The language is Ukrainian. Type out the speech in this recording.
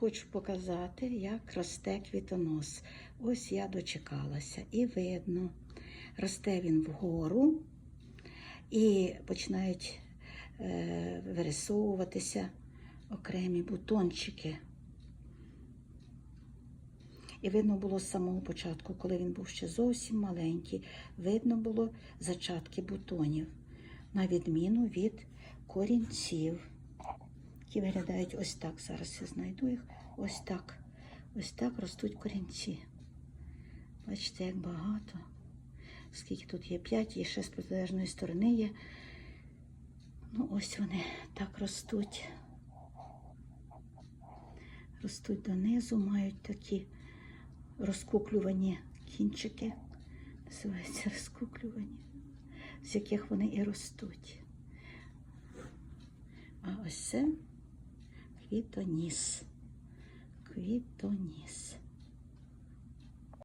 хочу показати, як росте квітонос. Ось я дочекалася. І видно, росте він вгору і починають е, вирисовуватися окремі бутончики. І видно було з самого початку, коли він був ще зовсім маленький, видно було зачатки бутонів, на відміну від корінців, які виглядають ось так. Зараз я знайду їх. Ось так. Ось так ростуть корінці. Бачите, як багато. Скільки тут є? П'ять, і ще з протилежної сторони є. Ну, ось вони так ростуть. Ростуть донизу, мають такі розкуклювані кінчики. Називаються розкуклювані, з яких вони і ростуть. А ось це квітоніс. Квітоніс.